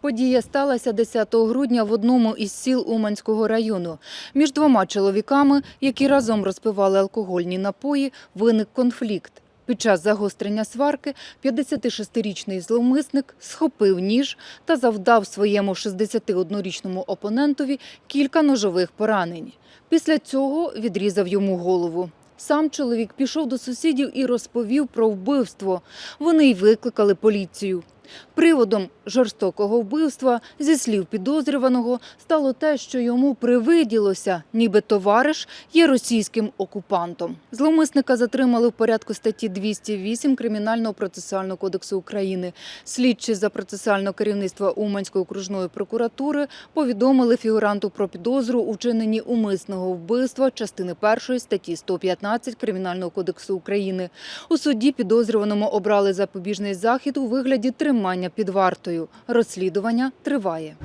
Подія сталася 10 грудня в одному із сіл Уманського району. Між двома чоловіками, які разом розпивали алкогольні напої, виник конфлікт. Під час загострення сварки 56-річний зловмисник схопив ніж та завдав своєму 61-річному опонентові кілька ножових поранень. Після цього відрізав йому голову. Сам чоловік пішов до сусідів і розповів про вбивство. Вони й викликали поліцію. Приводом жорстокого вбивства, зі слів підозрюваного, стало те, що йому привиділося, ніби товариш є російським окупантом. Зловмисника затримали в порядку статті 208 Кримінального процесуального кодексу України. Слідчі за процесуального керівництва Уманської окружної прокуратури повідомили фігуранту про підозру у вчиненні умисного вбивства частини першої статті 115 Кримінального кодексу України. У суді підозрюваному обрали запобіжний захід у вигляді тримання під вартою. Розслідування триває.